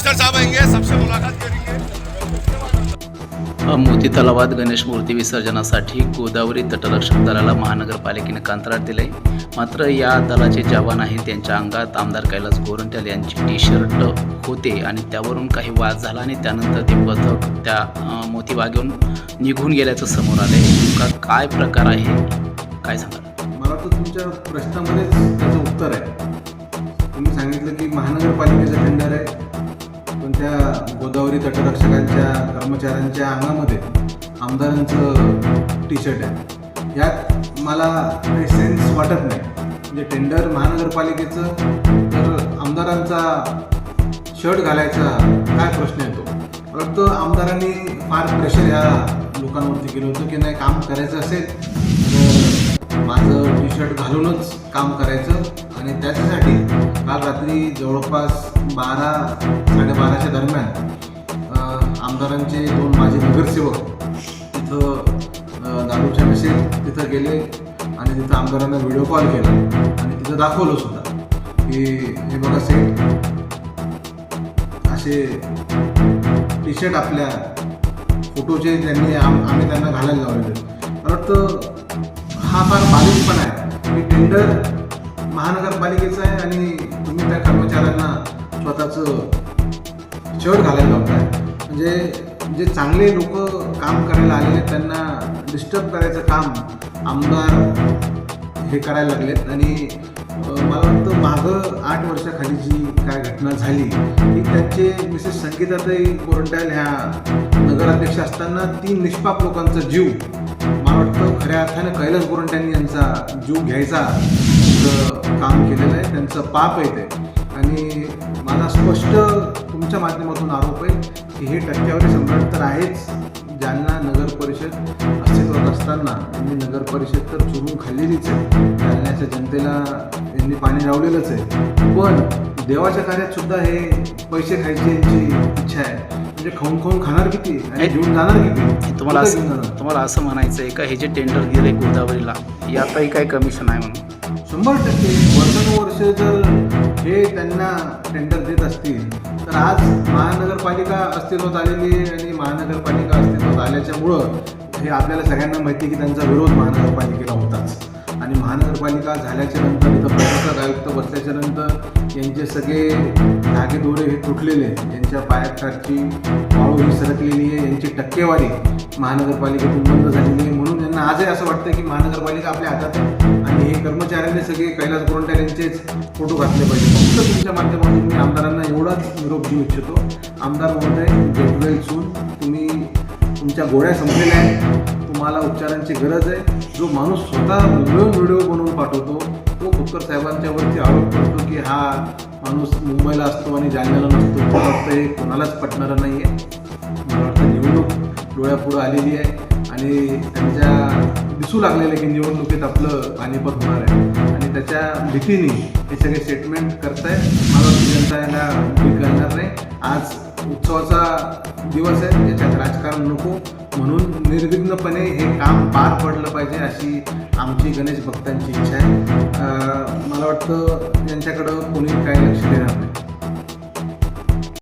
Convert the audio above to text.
Commissioner साहब आएंगे सबसे मुलाकात करेंगे। मोती तलावात गणेश मूर्ती विसर्जनासाठी गोदावरी तटरक्षक दलाला महानगरपालिकेने कंत्राट दिले मात्र या दलाचे जवान आहेत त्यांच्या अंगात आमदार कैलास गोरंट्याल यांची टी शर्ट होते आणि त्यावरून काही वाद झाला आणि त्यानंतर ते पथक त्या मोती बागेहून निघून गेल्याचं समोर आले नेमका काय प्रकार आहे? काय सांगा मला तर तुमच्या प्रश्नामध्येच त्याचं उत्तर आहे. तुम्ही सांगितलं की महानगरपालिकेचं टेंडर आहे. त्या गोदावरी तटरक्षकांच्या कर्मचाऱ्यांच्या अंगामध्ये आमदारांचं टी शर्ट आहे. यात मला काही सेन्स वाटत नाही. म्हणजे टेंडर महानगरपालिकेचं तर आमदारांचा शर्ट घालायचा काय प्रश्न येतो? मला वाटतं आमदारांनी फार प्रेशर ह्या लोकांवरती केलं होतं की नाही काम करायचं असेल तर माझं टी शर्ट घालूनच काम करायचं आणि त्याच्यासाठी काल रात्री जवळपास बारा साडेबाराच्या दरम्यान आमदारांचे दोन माझे नगरसेवक तिथं दारूच्या नशेत तिथं गेले आणि तिथं आमदारांना व्हिडिओ कॉल केला आणि तिथं दाखवलं सुद्धा की हे बघा सेट असे टी शर्ट आपल्या फोटोचे त्यांनी आम आम्ही त्यांना घालायला लावलेले मला हा फार बालिशपणा आहे. की टेंडर महानगरपालिकेचा आहे आणि तुम्ही त्या कर्मचाऱ्यांना स्वतःचं चर घालायला लावताय म्हणजे जे चांगले लोक काम करायला आले आहेत, त्यांना डिस्टर्ब करायचं काम आमदार हे करायला लागलेत. आणि मला वाटतं मागं आठ वर्षाखाली जी काय घटना झाली की त्यांचे मिसेस संगीताताई कोरंटायल ह्या नगराध्यक्ष असताना तीन निष्पाप लोकांचा जीव मला वाटतं खऱ्या अर्थानं कैलास गोरंट्यांनी यांचा जीव घ्यायचा असं काम केलेलं आहे. त्यांचं पाप आहे ते. आणि मला स्पष्ट तुमच्या माध्यमातून आरोप आहे की हे टक्केवारी सम्राट तर आहेच ज्यांना नगर परिषद अस्तित्वात असताना यांनी नगर परिषद तर चुरून खाल्लेलीच आहे. जालन्याच्या जनतेला यांनी पाणी लावलेलंच आहे. पण देवाच्या कार्यात सुद्धा हे पैसे खायची यांची इच्छा आहे. म्हणजे खाऊन खाऊन खाणार किती? आणि घेऊन जाणार किती? तुम्हाला असं? तुम्हाला असं म्हणायचं आहे का हे जे टेंडर दिले गोदावरीला यातही काय कमिशन आहे म्हणून? शंभर टक्के. वर्षानुवर्ष जर हे त्यांना टेंडर देत असतील तर आज महानगरपालिका अस्तित्वात आलेली आहे आणि महानगरपालिका अस्तित्वात आल्याच्यामुळं हे आपल्याला सगळ्यांना माहिती की त्यांचा विरोध महानगरपालिकेला होताच. आणि महानगरपालिका झाल्याच्यानंतर इथं प्रशासक आयुक्त बसल्याच्या नंतर यांचे सगळे धागेदोरे हे तुटलेले आहेत. यांच्या पायाखालची वाळू ही सरकलेली आहे. यांची टक्केवारी महानगरपालिकेतून बंद झालेली आहे. म्हणून आजही असं वाटतं की महानगरपालिका आपल्या हातात आहे. आणि हे कर्मचाऱ्यांनी सगळे कैलास गोरंट्याल यांचेच फोटो घातले पाहिजे. फक्त तुमच्या माध्यमातून मी आमदारांना एवढाच निरोप देऊ इच्छितो. आमदार महोदय गेट सून तुम्ही तुमच्या गोळ्या संपलेल्या आहेत. तुम्हाला उपचारांची गरज आहे. जो माणूस स्वतः मुंबईहून व्हिडिओ बनवून पाठवतो तो खोतकर साहेबांच्यावरती आरोप करतो की हा माणूस मुंबईला असतो आणि जालन्याला नसतो. फक्त हे कोणालाच पटणारं नाही आहे डोळ्यापुढं आलेली आहे. आणि त्यांच्या दिसू लागलेलं आहे की निवडणुकीत आपलं पानिपत होणार आहे. आणि त्याच्या भीतीने हे सगळे स्टेटमेंट करताय. मला जनता याला उभी करणार नाही. आज उत्सवाचा दिवस आहे. याच्यात राजकारण नको. म्हणून निर्विघ्नपणे हे काम पार पडलं पाहिजे अशी आमची गणेश भक्तांची इच्छा आहे. मला वाटतं यांच्याकडं कोणी काही लक्ष देणार